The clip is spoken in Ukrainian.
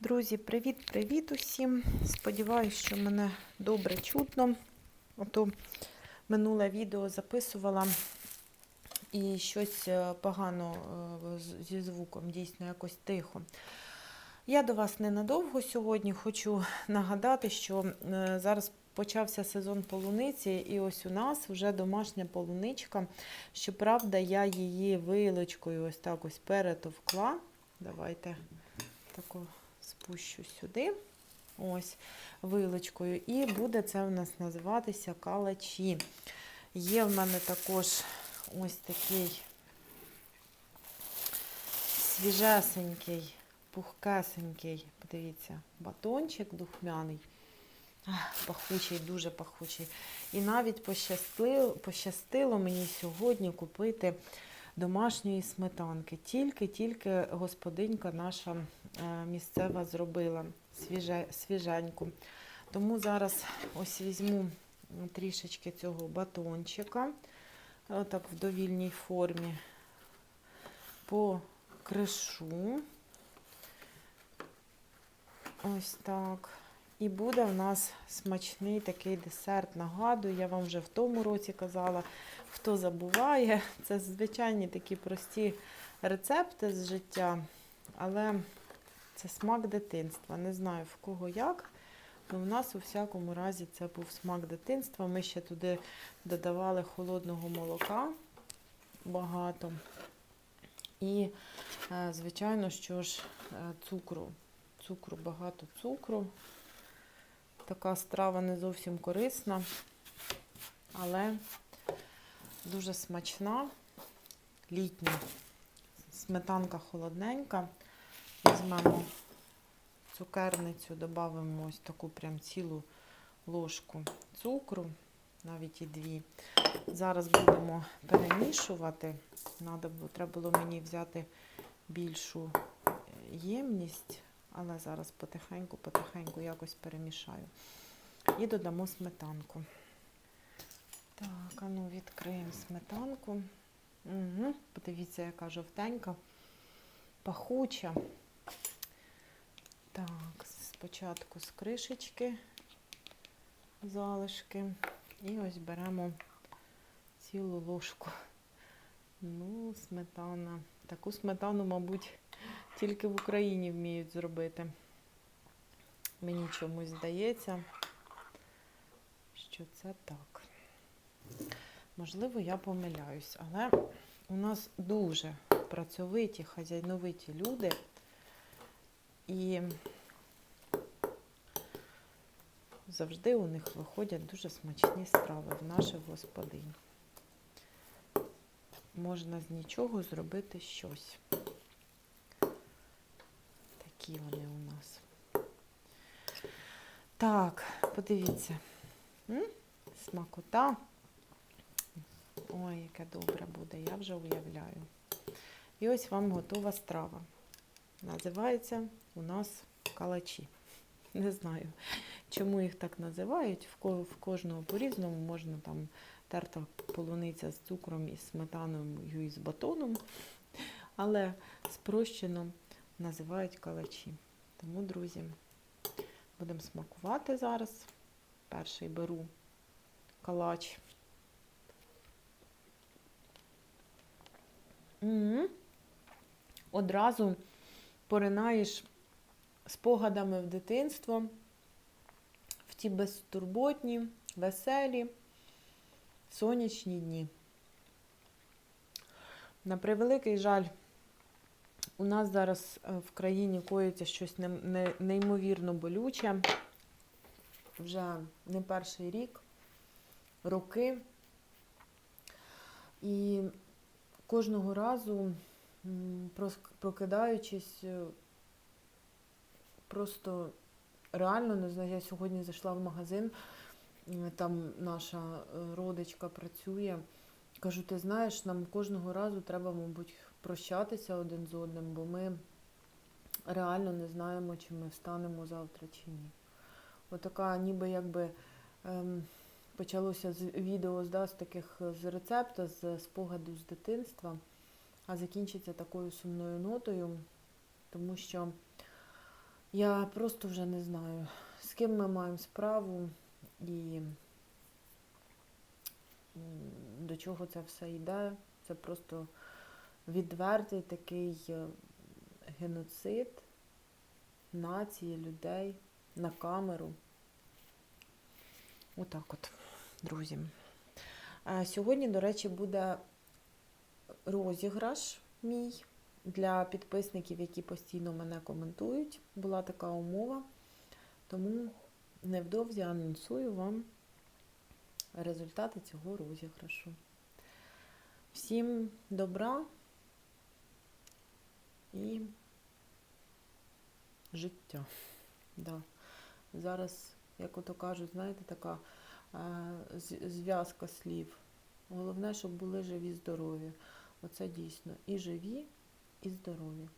Друзі, привіт-привіт усім! Сподіваюсь, що мене добре чутно. Ото минуле відео записувала і щось е, погано е, зі звуком, дійсно якось тихо. Я до вас ненадовго сьогодні хочу нагадати, що е, зараз почався сезон полуниці, і ось у нас вже домашня полуничка. Щоправда, я її вилочкою ось так ось перетовкла. Давайте таку спущу сюди. Ось вилочкою. І буде це у нас називатися калачі. Є в мене також ось такий свіжесенький, пухкесенький, подивіться, батончик духмяний. Пахучий, дуже пахучий. І навіть пощастило, пощастило мені сьогодні купити домашньої сметанки. Тільки-тільки господинька наша е, місцева зробила свіже, свіженьку. Тому зараз ось візьму трішечки цього батончика, отак в довільній формі, покришу. Ось так. І буде у нас смачний такий десерт. Нагадую, я вам вже в тому році казала, хто забуває, це звичайні такі прості рецепти з життя, але це смак дитинства. Не знаю в кого як. але в нас у всякому разі це був смак дитинства. Ми ще туди додавали холодного молока багато. І, е, звичайно, що ж, е, цукру. Цукру, багато цукру. Така страва не зовсім корисна, але дуже смачна, літня. Сметанка холодненька. Візьмемо цукерницю, додамо ось таку прям цілу ложку цукру, навіть і дві. Зараз будемо перемішувати. Надо, треба було мені взяти більшу е, ємність, але зараз потихеньку-потихеньку якось перемішаю. І додамо сметанку. Так, а ну відкриємо сметанку. Угу. Подивіться, яка жовтенька, пахуча. Так, спочатку з кришечки залишки. І ось беремо цілу ложку. Ну, сметана. Таку сметану, мабуть, тільки в Україні вміють зробити. Мені чомусь здається, що це так. Можливо, я помиляюсь, але у нас дуже працьовиті, хазяйновиті люди. І завжди у них виходять дуже смачні страви в наших господинь. Можна з нічого зробити щось. Такі вони у нас. Так, подивіться. Смакота. Ой, яке добре буде, я вже уявляю. І ось вам готова страва. Називається у нас калачі. Не знаю, чому їх так називають. В кожного по-різному можна там терта полуниця з цукром і сметаною і з батоном, але спрощено називають калачі. Тому, друзі, будемо смакувати зараз. Перший беру калач. М. Одразу поринаєш спогадами в дитинство, в ті безтурботні, веселі, сонячні дні. На превеликий жаль, у нас зараз е, в країні коїться щось не- не- неймовірно болюче. Вже не перший рік, роки. І кожного разу, прокидаючись, е, просто реально не знаю, я сьогодні зайшла в магазин, там наша е, родичка працює. Кажу, ти знаєш, нам кожного разу треба, мабуть, прощатися один з одним, бо ми реально не знаємо, чи ми встанемо завтра чи ні. Отака, ніби якби ем, почалося з відео да, з таких з рецепту, з спогаду з дитинства, а закінчиться такою сумною нотою, тому що Я просто вже не знаю, з ким ми маємо справу і до чого це все йде. Це просто відвертий такий е, геноцид нації, людей на камеру. Отак от, друзі. А Сьогодні, до речі, буде розіграш мій для підписників, які постійно мене коментують. Була така умова. Тому невдовзі анонсую вам результати цього розіграшу. Всім добра і життя. Да. Зараз, як ото кажуть, знаєте, така е, зв'язка слів. Головне, щоб були живі, здорові. Оце дійсно і живі, і здорові.